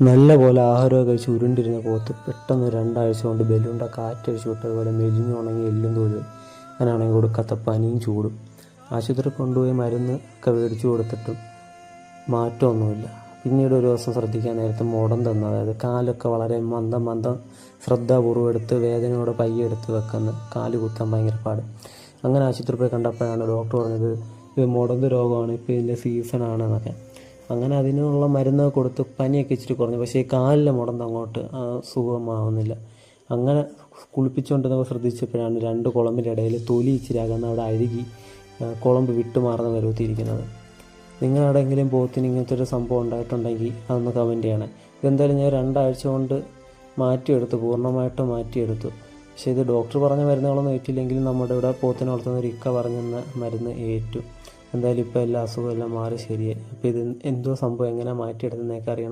നല്ല പോലെ ആഹാരമൊക്കെ കഴിച്ച് ഉരുണ്ടിരുന്ന പോത്ത് പെട്ടെന്ന് രണ്ടാഴ്ച കൊണ്ട് ബലൂണ്ട കാറ്റടിച്ച് വിട്ടതുപോലെ മെലിഞ്ഞു ഉണങ്ങി എല്ലും തോലും അങ്ങനെയാണെങ്കിൽ കൊടുക്കാത്ത പനിയും ചൂടും. ആശുപത്രി കൊണ്ടുപോയി മരുന്ന് ഒക്കെ മേടിച്ചു കൊടുത്തിട്ടും മാറ്റമൊന്നുമില്ല. പിന്നീട് ഒരു ദിവസം ശ്രദ്ധിക്കാൻ നേരത്തെ മുടം തന്നു. അതായത് കാലൊക്കെ വളരെ മന്ദം മന്ദം ശ്രദ്ധാപൂർവം എടുത്ത് വേദനയോടെ പയ്യെടുത്ത് വെക്കുന്ന കാൽ കുത്താൻ ഭയങ്കര പാട്. അങ്ങനെ ആശുപത്രി പോയി കണ്ടപ്പോഴാണ് ഡോക്ടർ പറഞ്ഞത് ഇത് മുടന്ത് രോഗമാണ് ഇപ്പോൾ ഇതിന്റെ സീസണാണ് എന്നൊക്കെ അങ്ങനെ അതിനുള്ള മരുന്ന് കൊടുത്ത് പനിയൊക്കെ ഇച്ചിരി കുറഞ്ഞു. പക്ഷേ ഈ കാലിലെ മുടന്ത് അങ്ങോട്ട് സുഖമാവുന്നില്ല. അങ്ങനെ കുളിപ്പിച്ചുകൊണ്ടിരുന്നപ്പോൾ ശ്രദ്ധിച്ചപ്പോഴാണ് രണ്ട് കുളമ്പിന്റെ ഇടയിൽ തൊലി ഇച്ചിരി അകന്ന് അവിടെ അഴുകി കുളമ്പ് വിട്ടുമാറുന്ന പരുവത്തിയിരിക്കുന്നത് നിങ്ങളെവിടെയെങ്കിലും പോത്തിന് ഇങ്ങനത്തെ ഒരു സംഭവം ഉണ്ടായിട്ടുണ്ടെങ്കിൽ അതൊന്ന് കമന്റ് ചെയ്യണേ. ഇതെന്തായാലും ഞാൻ രണ്ടാഴ്ച കൊണ്ട് മാറ്റിയെടുത്തു പൂർണമായിട്ട് മാറ്റിയെടുത്തു. പക്ഷേ ഇത് ഡോക്ടർ പറഞ്ഞ മരുന്നുകളൊന്നും ഏറ്റില്ലെങ്കിലും നമ്മുടെ ഇവിടെ പോത്തിനെ വളർത്തുന്ന ഒരു ഇക്ക പറഞ്ഞെന്ന മരുന്ന് ഏറ്റു. എന്തായാലും ഇപ്പോൾ എല്ലാ അസുഖവും എല്ലാം മാറി ശരിയായി. അപ്പോൾ ഇത് എന്തോ സംഭവം എങ്ങനെ മാറ്റിയെടുത്തെന്നൊക്കെ അറിയണം.